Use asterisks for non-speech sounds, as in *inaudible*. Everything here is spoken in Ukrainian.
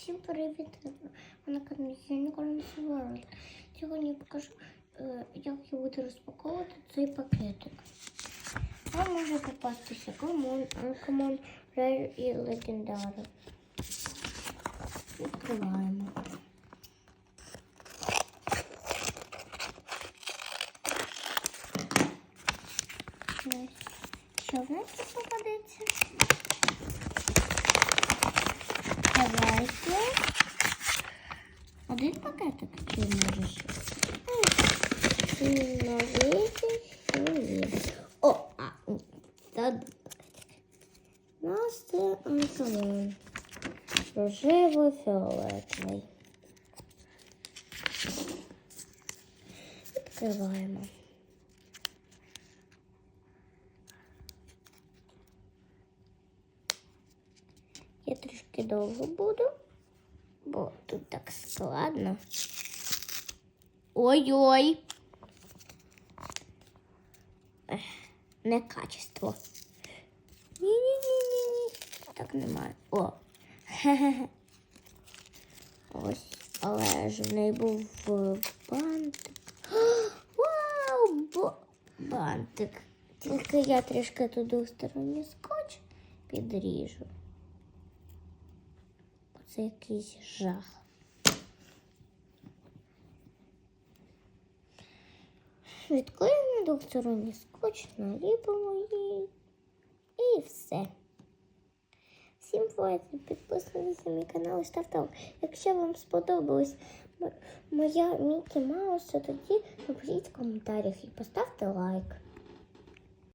Всім привіт! Ви на каналі Unicorns World. Сьогодні я покажу, е, як я буду розпаковувати цей пакетик. Вам може попастися Common, Uncommon, Rare і Legendary. Відкриваємо. Що в нас попадеться? Один пакетик чи може ще? Новити, новити. О, а, це. У нас це анталон. Рожево-фіолетовий. Відкриваємо. Я трішки довго буду, бо тут так складно. Ой-ой. Ех, Некачество. Ні-ні-ні-ні-ні. Так немає. О. *laughs* Ось, але ж в неї був е, бантик. *gasps* Вау! Бо... Бантик. Тільки я трішки тут двосторонній скотч підріжу. Це якийсь жах. Відклеїмо двосторонній скотч, наліпимо її і все. Всім бувайте, підписуйтесь на мій канал і ставте лайк. Якщо вам сподобалась моя Мікі Маус, то тоді напишіть в коментарях і поставте лайк.